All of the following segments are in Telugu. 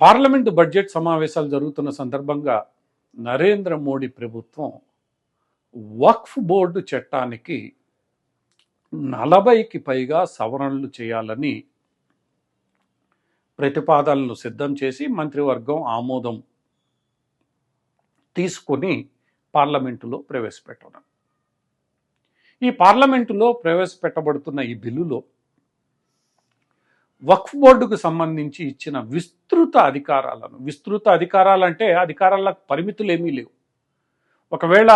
పార్లమెంటు బడ్జెట్ సమావేశాలు జరుగుతున్న సందర్భంగా నరేంద్ర మోడీ ప్రభుత్వం వక్ఫ్ బోర్డు చట్టానికి నలభైకి పైగా సవరణలు చేయాలని ప్రతిపాదనలు సిద్ధం చేసి మంత్రివర్గం ఆమోదం తీసుకొని పార్లమెంటులో ప్రవేశపెట్టడం. ఈ పార్లమెంటులో ప్రవేశపెట్టబడుతున్న ఈ బిల్లులో వక్ఫ్ బోర్డుకు సంబంధించి ఇచ్చిన విస్తృత అధికారాలను విస్తృత అధికారాలంటే అధికారాలకు పరిమితులు ఏమీ లేవు. ఒకవేళ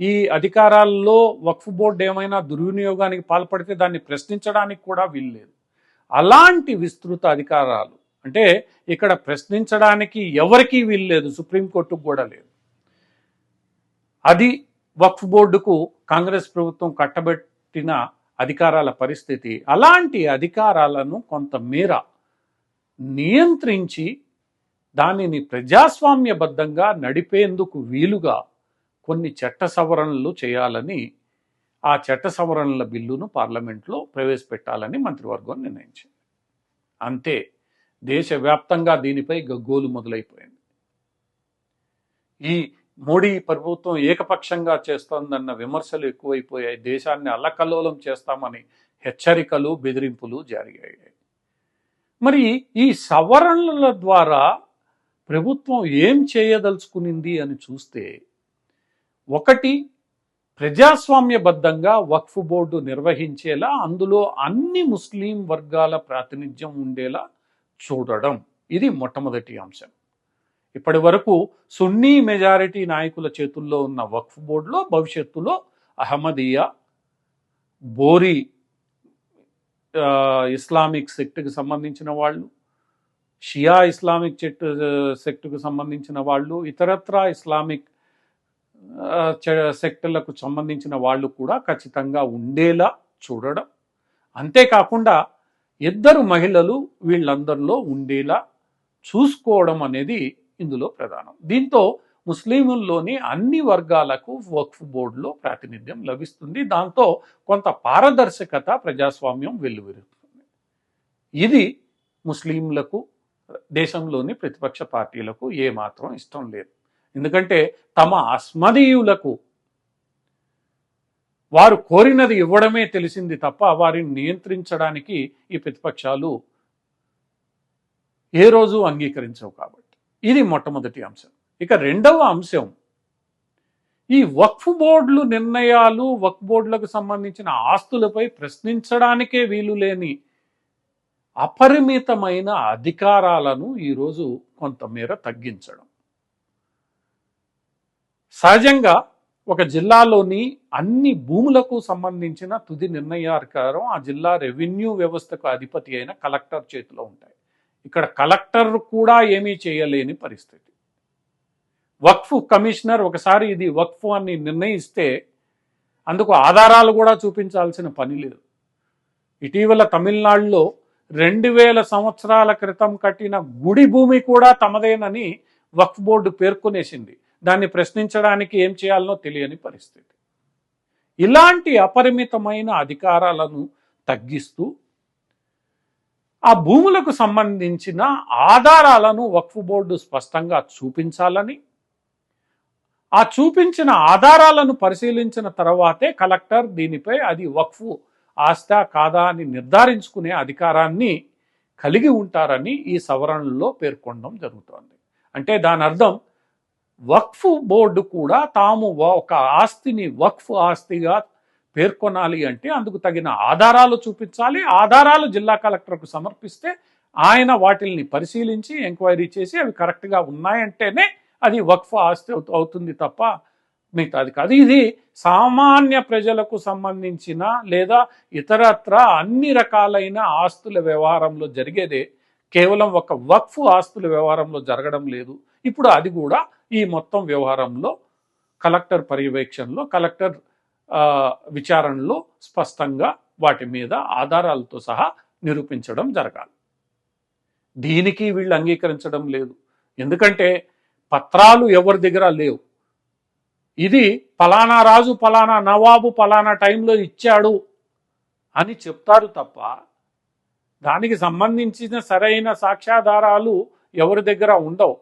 ఈ అధికారాల్లో వక్ఫ్ బోర్డు ఏమైనా దుర్వినియోగానికి పాల్పడితే దాన్ని ప్రశ్నించడానికి కూడా వీల్లేదు. అలాంటి విస్తృత అధికారాలు అంటే ఇక్కడ ప్రశ్నించడానికి ఎవరికీ వీల్లేదు సుప్రీంకోర్టుకు కూడా లేదు. అది వక్ఫ్ బోర్డుకు కాంగ్రెస్ ప్రభుత్వం కట్టబెట్టిన అధికారాల పరిస్థితి అలాంటి అధికారాలను కొంతమేర నియంత్రించి దానిని ప్రజాస్వామ్యబద్ధంగా నడిపేందుకు వీలుగా కొన్ని చట్ట సవరణలు చేయాలని ఆ చట్ట సవరణల బిల్లును పార్లమెంట్లో ప్రవేశపెట్టాలని మంత్రివర్గం నిర్ణయించింది. అంతే దేశవ్యాప్తంగా దీనిపై గగ్గోలు మొదలైపోయింది. ఈ మోడీ ప్రభుత్వం ఏకపక్షంగా చేస్తోందన్న విమర్శలు ఎక్కువైపోయాయి. దేశాన్ని అల్లకల్లోలం చేస్తామని హెచ్చరికలు బెదిరింపులు జారీ అయ్యాయి మరి ఈ సవరణల ద్వారా ప్రభుత్వం ఏం చేయదలుచుకునింది అని చూస్తే ఒకటి ప్రజాస్వామ్యబద్ధంగా వక్ఫ్ బోర్డు నిర్వహించేలా అందులో అన్ని ముస్లిం వర్గాల ప్రాతినిధ్యం ఉండేలా చూడడం. ఇది మొట్టమొదటి అంశం. ఇప్పటి వరకు సున్నీ మెజారిటీ నాయకుల చేతుల్లో ఉన్న వక్ఫ్ బోర్డులో భవిష్యత్తులో అహ్మదీయా బోరీ ఇస్లామిక్ సెక్ట్కి సంబంధించిన వాళ్ళు షియా ఇస్లామిక్ చెట్టు సెక్ట్కు సంబంధించిన వాళ్ళు ఇతరత్రా ఇస్లామిక్ సెక్టర్లకు సెక్టులకు సంబంధించిన వాళ్ళు కూడా ఖచ్చితంగా ఉండేలా చూడడం. అంతేకాకుండా ఇద్దరు మహిళలు వీళ్ళందరిలో ఉండేలా చూసుకోవడం అనేది ఇందులో ప్రధానం. దీంతో ముస్లింల్లోని అన్ని వర్గాలకు వక్ఫ్ బోర్డులో ప్రాతినిధ్యం లభిస్తుంది. దాంతో కొంత పారదర్శకత ప్రజాస్వామ్యం వెల్లువిరుతుంది ఇది ముస్లింలకు దేశంలోని ప్రతిపక్ష పార్టీలకు ఏమాత్రం ఇష్టం లేదు. ఎందుకంటే తమ అస్మదీయులకు వారు కోరినది ఇవ్వడమే తెలిసింది తప్ప వారిని నియంత్రించడానికి ఈ ప్రతిపక్షాలు ఏ రోజు అంగీకరించవు కాబట్టి. ఇది మొట్టమొదటి అంశం. ఇక రెండవ అంశం ఈ వక్ఫ్ బోర్డులు నిర్ణయాలు వక్ఫ్ బోర్డులకు సంబంధించిన ఆస్తులపై ప్రశ్నించడానికే వీలు లేని అపరిమితమైన అధికారాలను ఈరోజు కొంతమేర తగ్గించడం. సహజంగా ఒక జిల్లాలోని అన్ని భూములకు సంబంధించిన తుది నిర్ణయాధికారం ఆ జిల్లా రెవెన్యూ వ్యవస్థకు అధిపతి అయిన కలెక్టర్ చేతిలో ఉంటాయి. ఇక్కడ కలెక్టర్ కూడా ఏమీ చేయలేని పరిస్థితి. వక్ఫ్ కమిషనర్ ఒకసారి ఇది వక్ఫ్ అని నిర్ణయిస్తే అందుకు ఆధారాలు కూడా చూపించాల్సిన పని లేదు. ఇటీవల తమిళనాడులో రెండు వేల సంవత్సరాల క్రితం కట్టిన గుడి భూమి కూడా తమదేనని వక్ఫ్ బోర్డు పేర్కొనేసింది. దాన్ని ప్రశ్నించడానికి ఏం చేయాలనో తెలియని పరిస్థితి. ఇలాంటి అపరిమితమైన అధికారాలను తగ్గిస్తూ ఆ భూములకు సంబంధించిన ఆధారాలను వక్ఫ్ బోర్డు స్పష్టంగా చూపించాలని ఆ చూపించిన ఆధారాలను పరిశీలించిన తర్వాతే కలెక్టర్ దీనిపై అది వక్ఫ్ ఆస్తా కాదా అని నిర్ధారించుకునే అధికారాన్ని కలిగి ఉంటారని ఈ సవరణలో పేర్కొనడం జరుగుతోంది. అంటే దాని అర్థం వక్ఫ్ బోర్డు కూడా తాము ఒక ఆస్తిని వక్ఫ్ ఆస్తిగా పేర్కొనాలి అంటే అందుకు తగిన ఆధారాలు చూపించాలి. ఆధారాలు జిల్లా కలెక్టర్కు సమర్పిస్తే ఆయన వాటిల్ని పరిశీలించి ఎంక్వైరీ చేసి అవి కరెక్ట్గా ఉన్నాయంటేనే అది వక్ఫ్ ఆస్తి అవుతుంది తప్ప మిగతాది కాదు. ఇది సామాన్య ప్రజలకు సంబంధించిన లేదా ఇతరత్ర అన్ని రకాలైన ఆస్తుల వ్యవహారంలో జరిగేదే కేవలం ఒక వక్ఫ్ ఆస్తుల వ్యవహారంలో జరగడం లేదు. ఇప్పుడు అది కూడా ఈ మొత్తం వ్యవహారంలో కలెక్టర్ పర్యవేక్షణలో కలెక్టర్ విచారణలో స్పష్టంగా వాటి మీద ఆధారాలతో సహా నిరూపించడం జరగాలి. దీనికి వీళ్ళు అంగీకరించడం లేదు. ఎందుకంటే పత్రాలు ఎవరి దగ్గర లేవు. ఇది పలానా రాజు పలానా నవాబు పలానా టైంలో ఇచ్చాడు అని చెప్తారు తప్ప దానికి సంబంధించిన సరైన సాక్ష్యాధారాలు ఎవరి దగ్గర ఉండవు.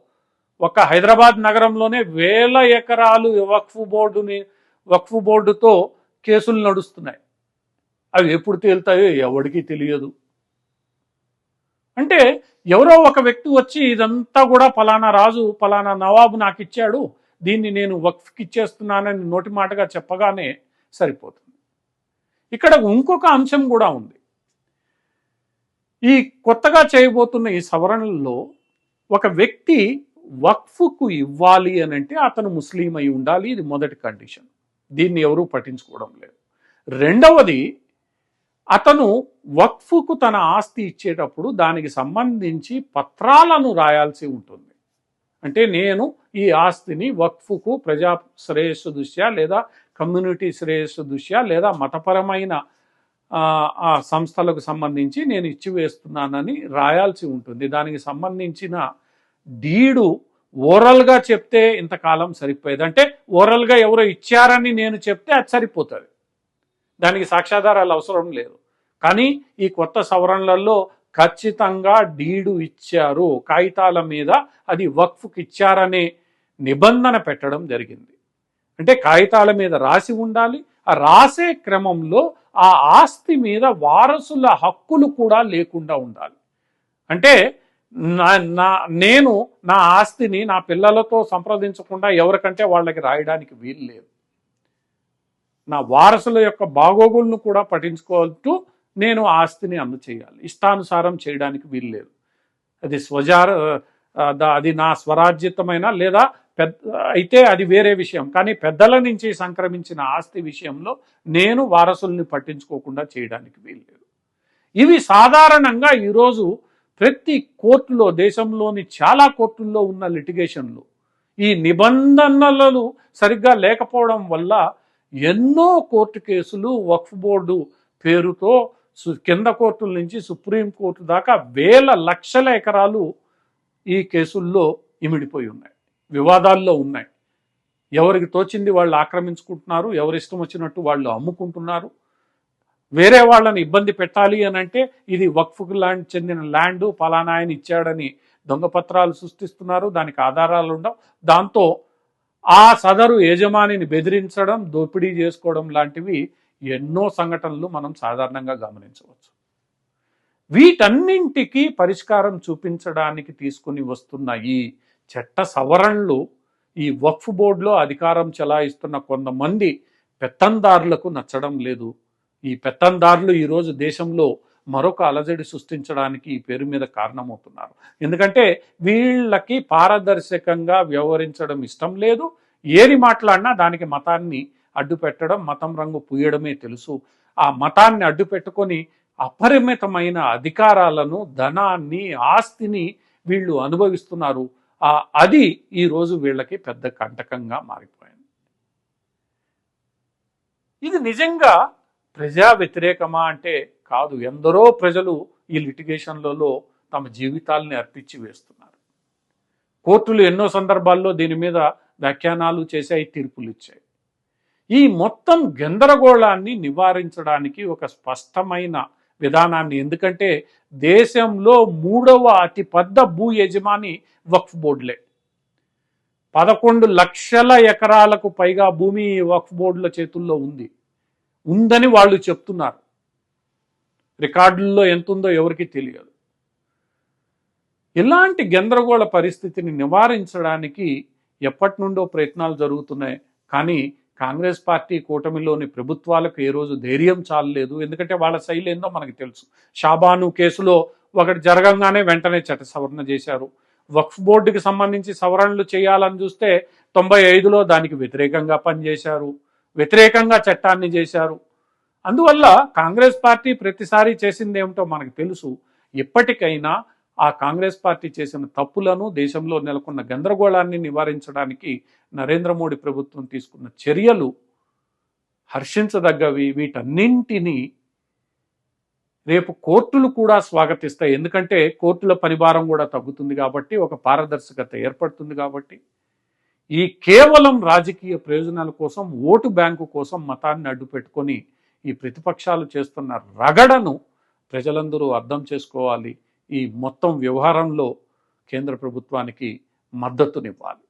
ఒక హైదరాబాద్ నగరంలోనే వేల ఎకరాలు వక్ఫ్ బోర్డుని వక్ఫ్ బోర్డుతో కేసులు నడుస్తున్నాయి. అవి ఎప్పుడు తేలుతాయో ఎవడికి తెలియదు. అంటే ఎవరో ఒక వ్యక్తి వచ్చి ఇదంతా కూడా ఫలానా రాజు ఫలానా నవాబు నాకు ఇచ్చాడు దీన్ని నేను వక్ఫ్కి ఇచ్చేస్తున్నానని నోటి మాటగా చెప్పగానే సరిపోతుంది. ఇక్కడ ఇంకొక అంశం కూడా ఉంది. ఈ కొత్తగా చేయబోతున్న ఈ సవరణల్లో ఒక వ్యక్తి వక్ఫ్కు ఇవ్వాలి అని అంటే అతను ముస్లిం అయి ఉండాలి ఇది మొదటి కండిషన్. దీన్ని ఎవరూ పట్టించుకోవడం లేదు. రెండవది అతను వక్ఫుకు తన ఆస్తి ఇచ్చేటప్పుడు దానికి సంబంధించి పత్రాలను రాయాల్సి ఉంటుంది. అంటే నేను ఈ ఆస్తిని వక్ఫుకు ప్రజా శ్రేయస్సు దృష్ట్యా లేదా కమ్యూనిటీ శ్రేయస్సు దృష్ట్యా లేదా మతపరమైన ఆ, ఆ సంస్థలకు సంబంధించి నేను ఇచ్చివేస్తున్నానని రాయాల్సి ఉంటుంది. దానికి సంబంధించిన డీడు ఓరల్గా చెప్తే ఇంతకాలం సరిపోయేది. అంటే ఓరల్గా ఎవరో ఇచ్చారని నేను చెప్తే అది సరిపోతుంది. దానికి సాక్ష్యాధారాలు అవసరం లేదు. కానీ ఈ కొత్త సవరణలలో ఖచ్చితంగా డీడు ఇచ్చారు. కాగితాల మీద అది వక్ఫ్కి ఇచ్చారనే నిబంధన పెట్టడం జరిగింది. అంటే కాగితాల మీద రాసి ఉండాలి. ఆ రాసే క్రమంలో ఆ ఆస్తి మీద వారసుల హక్కులు కూడా లేకుండా ఉండాలి. అంటే నా నా నేను నా ఆస్తిని నా పిల్లలతో సంప్రదించకుండా ఎవరికంటే వాళ్ళకి రాయడానికి వీలు లేదు. నా వారసుల యొక్క బాగోగులను కూడా పఠించుకోవద్దు నేను ఆస్తిని అందచేయాలి. ఇష్టానుసారం చేయడానికి వీలు లేదు. అది స్వజార దా- అది నా స్వరాజ్యతమైన లేదా పెద్ద అయితే అది వేరే విషయం. కానీ పెద్దల నుంచి సంక్రమించిన ఆస్తి విషయంలో నేను వారసుల్ని పట్టించుకోకుండా చేయడానికి వీలు లేదు. ఇవి సాధారణంగా ఈరోజు ప్రతి కోర్టులో దేశంలోని చాలా కోర్టుల్లో ఉన్న లిటిగేషన్లు ఈ నిబంధనలు సరిగ్గా లేకపోవడం వల్ల ఎన్నో కోర్టు కేసులు వక్ఫ్ బోర్డు పేరుతో సు- కింద కోర్టుల నుంచి సుప్రీం కోర్టు దాకా వేల లక్షల ఎకరాలు ఈ కేసుల్లో ఇమిడిపోయి ఉన్నాయి. వివాదాల్లో ఉన్నాయి. ఎవరికి తోచింది వాళ్ళు ఆక్రమించుకుంటున్నారు ఎవరి ఇష్టం వచ్చినట్టు వాళ్ళు అమ్ముకుంటున్నారు వేరే వాళ్ళని ఇబ్బంది పెట్టాలి అని అంటే ఇది వక్ఫ్కు ల్యాండ్ చెందిన ల్యాండ్ ఫలానా ఆయన ఇచ్చాడని దొంగపత్రాలు సృష్టిస్తున్నారు దానికి ఆధారాలు ఉండవు. దాంతో ఆ సదరు యజమానిని బెదిరించడం దోపిడీ చేసుకోవడం లాంటివి ఎన్నో సంఘటనలు మనం సాధారణంగా గమనించవచ్చు. వీటన్నింటికి పరిష్కారం చూపించడానికి తీసుకుని వస్తున్న ఈ చట్ట సవరణలు ఈ వక్ఫ్ బోర్డులో అధికారం చెలాయిస్తున్న కొంతమంది పెత్తందారులకు నచ్చడం లేదు. ఈ పెత్తందారులు ఈరోజు దేశంలో మరొక అలజడి సృష్టించడానికి ఈ పేరు మీద కారణమవుతున్నారు. ఎందుకంటే వీళ్ళకి పారదర్శకంగా వ్యవహరించడం ఇష్టం లేదు. ఏది మాట్లాడినా దానికి మతాన్ని అడ్డు పెట్టడం మతం రంగు పూయడమే తెలుసు. ఆ మతాన్ని అడ్డు పెట్టుకొని అపరిమితమైన అధికారాలను ధనాన్ని ఆస్తిని వీళ్ళు అనుభవిస్తున్నారు. ఆ అది ఈరోజు వీళ్ళకి పెద్ద కంటకంగా మారిపోయింది. ఇది నిజంగా ప్రజా వ్యతిరేకమా అంటే కాదు. ఎందరో ప్రజలు ఈ లిటిగేషన్లలో తమ జీవితాల్ని అర్పించి వేస్తున్నారు. కోర్టులు ఎన్నో సందర్భాల్లో దీని మీద వ్యాఖ్యానాలు చేశాయి తీర్పులు ఇచ్చాయి. ఈ మొత్తం గందరగోళాన్ని నివారించడానికి ఒక స్పష్టమైన విధానాన్ని ఎందుకంటే దేశంలో మూడవ అతిపెద్ద భూ యజమాని వక్ఫ్ బోర్డులే. పదకొండు లక్షల ఎకరాలకు పైగా భూమి వక్ఫ్ బోర్డుల చేతుల్లో ఉంది. ఉందని వాళ్ళు చెప్తున్నారు. రికార్డుల్లో ఎంత ఉందో ఎవరికి తెలియదు. ఇలాంటి గందరగోళ పరిస్థితిని నివారించడానికి ఎప్పటి నుండో ప్రయత్నాలు జరుగుతున్నాయి. కానీ కాంగ్రెస్ పార్టీ కూటమిలోని ప్రభుత్వాలకు ఏ రోజు ధైర్యం చాలలేదు. ఎందుకంటే వాళ్ళ శైలి ఏందో మనకు తెలుసు. షాబాను కేసులో ఒకటి జరగంగానే వెంటనే చట్ట సవరణ చేశారు. వక్ఫ్ బోర్డుకి సంబంధించి సవరణలు చేయాలని చూస్తే తొంభై ఐదులో దానికి వ్యతిరేకంగా పనిచేశారు. వ్యతిరేకంగా చట్టాన్ని చేశారు. అందువల్ల కాంగ్రెస్ పార్టీ ప్రతిసారి చేసింది ఏమిటో మనకు తెలుసు. ఎప్పటికైనా ఆ కాంగ్రెస్ పార్టీ చేసిన తప్పులను దేశంలో నెలకొన్న గందరగోళాన్ని నివారించడానికి నరేంద్ర మోడీ ప్రభుత్వం తీసుకున్న చర్యలు హర్షించదగ్గవి. వీటన్నింటినీ రేపు కోర్టులు కూడా స్వాగతిస్తాయి. ఎందుకంటే కోర్టుల పరిభారం కూడా తగ్గుతుంది కాబట్టి ఒక పారదర్శకత ఏర్పడుతుంది కాబట్టి. ఈ కేవలం రాజకీయ ప్రయోజనాల కోసం ఓటు బ్యాంకు కోసం మతాన్ని అడ్డు పెట్టుకొని ఈ ప్రతిపక్షాలు చేస్తున్న రగడను ప్రజలందరూ అర్థం చేసుకోవాలి. ఈ మొత్తం వ్యవహారంలో కేంద్ర ప్రభుత్వానికి మద్దతునివ్వాలి.